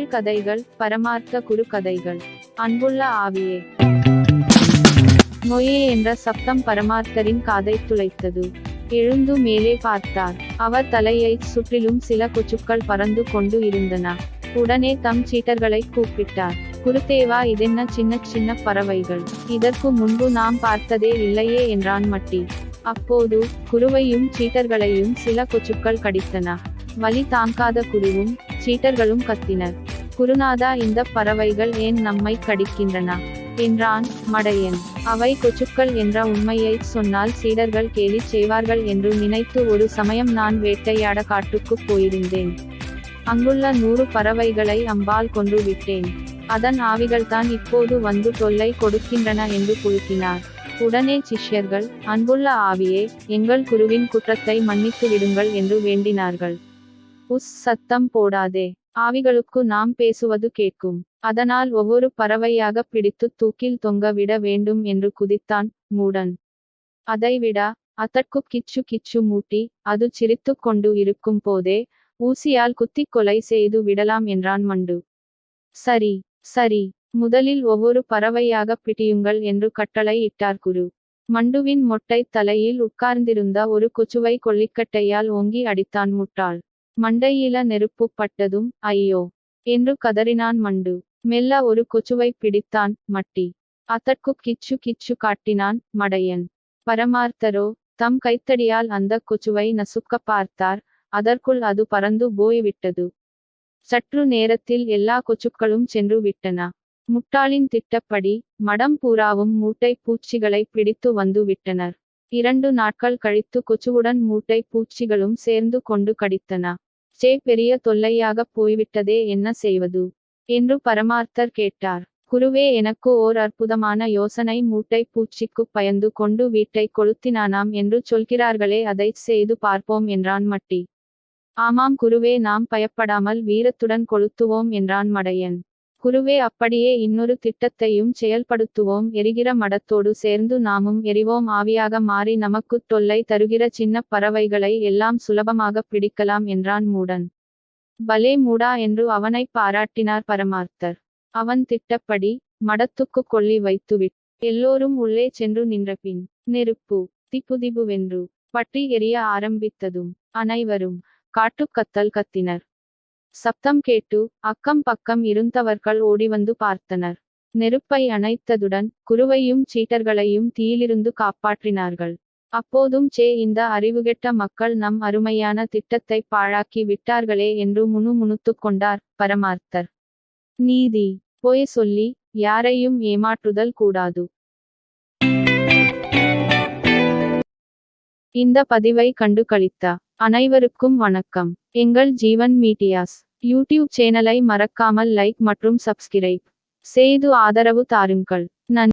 தமிழ் கதைகள் பரமார்த்த குரு கதைகள் அன்புள்ள ஆவியே. மொயே என்ற சப்தம் பரமார்த்தரின் காதை துளைத்தது. எழுந்து மேலே பார்த்தார். அவர் தலையைச் சுற்றிலும் சில கொச்சுக்கள் பறந்து கொண்டு இருந்தன. உடனே தம் சீட்டர்களை கூப்பிட்டார். குருதேவா இதென்ன சின்ன சின்ன பறவைகள்? இதற்கு முன்பு நாம் பார்த்ததே இல்லையே என்றான் மட்டி. அப்போது குருவையும் சீட்டர்களையும் சில கொச்சுக்கள் கடித்தன. வலி தாங்காத குருவும் சீட்டர்களும் கத்தினர். குருநாதா இந்த பறவைகள் ஏன் நம்மை கடிக்கின்றன? என்றான் மடையன். அவை கொச்சுக்கள் என்ற உண்மையை சொன்னால் சீடர்கள் கேலி செய்வார்கள் என்று நினைத்து ஒரு சமயம் நான் வேட்டையாட காட்டுக்குப் போயிருந்தேன். அங்குள்ள நூறு பறவைகளை அம்பால் கொன்று விட்டேன். அதன் ஆவிகள்தான் இப்போது வந்து தொல்லை கொடுக்கின்றன என்று குலுக்கினார். உடனே சிஷ்யர்கள் அன்புள்ள ஆவியே எங்கள் குருவின் குற்றத்தை மன்னித்து விடுங்கள் என்று வேண்டினார்கள். உஸ் சத்தம் போடாதே. ஆவிகளுக்கு நாம் பேசுவது கேட்கும். அதனால் ஒவ்வொரு பறவையாக பிடித்து தூக்கில் தொங்க விட வேண்டும் என்று குதித்தான் மூடன். அதைவிட அதற்கு கிச்சு கிச்சு மூட்டி அது சிரித்துக் கொண்டு இருக்கும் போதே ஊசியால் குத்திக் கொலை செய்து விடலாம் என்றான் மண்டு. சரி சரி. முதலில் ஒவ்வொரு பறவையாக பிடியுங்கள் என்று கட்டளை இட்டார் குரு. மண்டுவின் மொட்டை தலையில் உட்கார்ந்திருந்த ஒரு கொச்சுவை கொல்லிக்கட்டையால் ஓங்கி அடித்தான் முட்டாள். மண்டையில நெருப்பு பட்டதும் ஐயோ என்று கதறினான் மண்டு. மெல்ல ஒரு கொச்சுவை பிடித்தான் மட்டி. அதற்கு கிச்சு கிச்சு காட்டினான் மடையன். பரமார்த்தரோ தம் கைத்தடியால் அந்த கொச்சுவை நசுக்க பார்த்தார். அதற்குள் அது பறந்து போய்விட்டது. சற்று நேரத்தில் எல்லா கொச்சுக்களும் சென்று விட்டன. முட்டாளின் திட்டப்படி மடம் பூராவும் மூட்டை பூச்சிகளை பிடித்து வந்து விட்டனர். இரண்டு நாட்கள் கழித்து கொச்சுவுடன் மூட்டை பூச்சிகளும் சேர்ந்து கொண்டு கடித்தன. சே பெரிய தொல்லையாக போய்விட்டதே என்ன செய்வது? என்று பரமார்த்தர் கேட்டார். குருவே எனக்கு ஓர் அற்புதமான யோசனை மூட்டை பூச்சிக்கு பயந்து கொண்டு வீட்டை கொளுத்தினானாம் என்று சொல்கிறார்களே அதை செய்து பார்ப்போம் என்றான் மட்டி. ஆமாம் குருவே நாம் பயப்படாமல் வீரத்துடன் கொளுத்துவோம் என்றான் மடையன். குருவே அப்படியே இன்னொரு திட்டத்தையும் செயல்படுத்துவோம். எரிகிற மடத்தோடு சேர்ந்து நாமும் எரிவோம். ஆவியாக மாறி நமக்கு தொல்லை தருகிற சின்ன பறவைகளை எல்லாம் சுலபமாக பிடிக்கலாம் என்றான் மூடன். பலே மூடா என்று அவனை பாராட்டினார் பரமார்த்தர். அவன் திட்டப்படி மடத்துக்கு கொள்ளி வைத்துவிட். எல்லோரும் உள்ளே சென்று நின்றபின் நெருப்பு திப்புதிபுவென்று பற்றி எரிய ஆரம்பித்ததும் அனைவரும் காட்டுக்கத்தல் கத்தினர். சப்தம் கேட்டு அக்கம் பக்கம் இருந்தவர்கள் ஓடிவந்து பார்த்தனர். நெருப்பை அணைத்ததுடன் குருவையும் சீட்டர்களையும் தீயிலிருந்து காப்பாற்றினார்கள். அப்போதும் சே இந்த அறிவுகெட்ட மக்கள் நம் அருமையான திட்டத்தை பாழாக்கி விட்டார்களே என்று முணுமுணுத்துக் கொண்டார் பரமார்த்தர். நீதி பொய் சொல்லி யாரையும் ஏமாற்றுதல் கூடாது. இந்த பதிவை கண்டு கழித்தா அனைவருக்கும் வணக்கம். எங்கள் ஜீவன் மீடியாஸ். யூடியூப் சேனலை மறக்காமல் லைக் மற்றும் சப்ஸ்கிரைப். செய்து ஆதரவு தாருங்கள். நன்றி.